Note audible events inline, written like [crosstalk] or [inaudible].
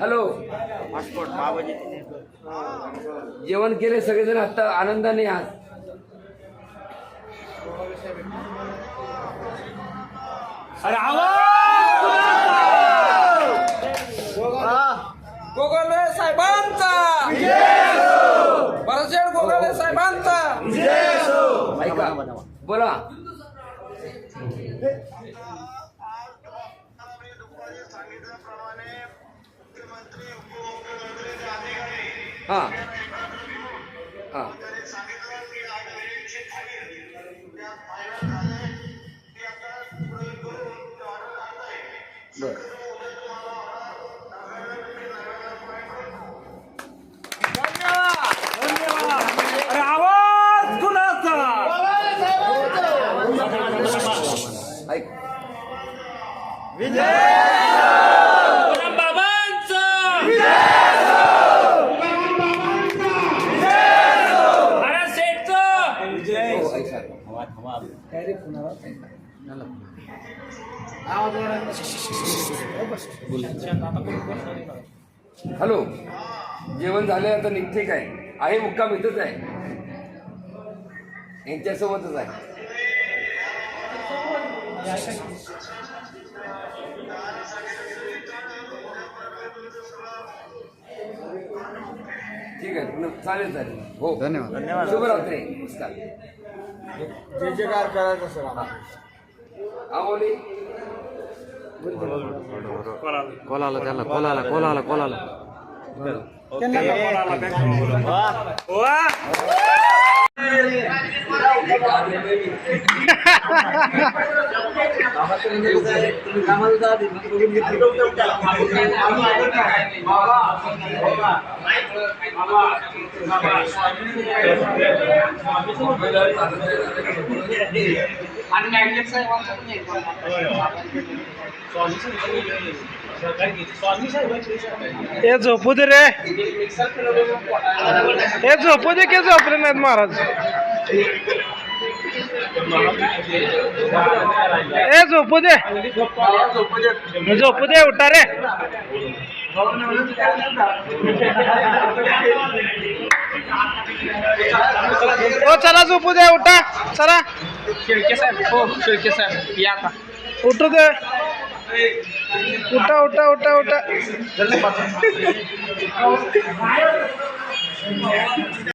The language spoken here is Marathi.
हॅलो. जेवण केले सगळेजण आता आनंदाने आहात अरे गोगले साहेबांचा! बरसेड गोगले साहेबांचा! बोला. हा. हा. बर अरे आवाज कुणाचा ऐक. विजय हॅलो. जेवण झाले आता निघते काय? आहे मुक्काम इथंच आहे. यांच्यासोबतच आहे. ठीक आहे न- चालेल चालेल. हो. धन्यवाद. शुभरात्री. नमस्कार. जे जे काय करायचं सर हा बोली. कोलाला त्याला [laughs] [laughs] ए कोलाला हे झोपू दे रे. हे झोपू दे की झोपले नाहीत महाराज? ए झोपू दे. झोपू दे. उठा रे. ओ चला झोपू दे उठा. चला. साहेब हो साहेब या उठू दे. उठा उठा उठा उठा.